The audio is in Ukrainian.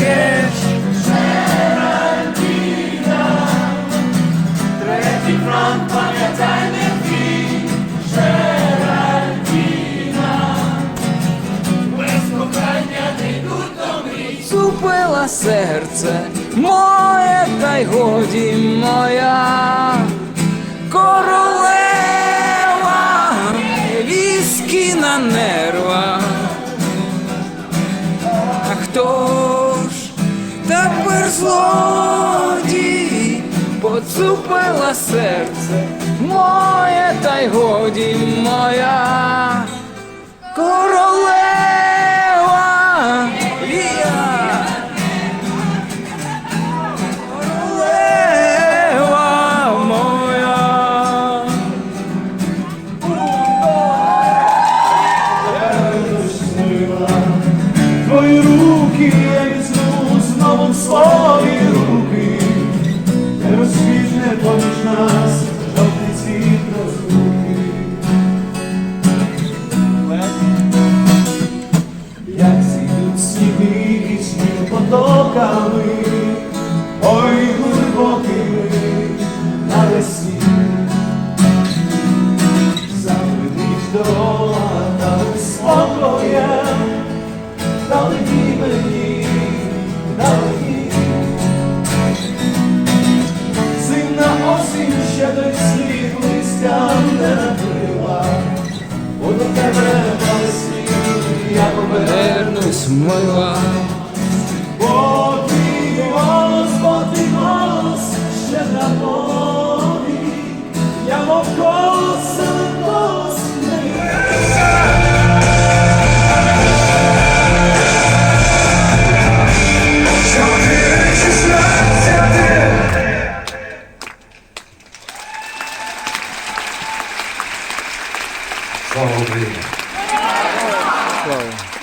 не втечеш. Третій фронт, пам'ятай без кохання не йдуть до серце моє, та й годі моя королева, віскі на нервах. А хто злодій поцупила серце моє, та й годі моя сніги і сніг потоками, Glória. Glória.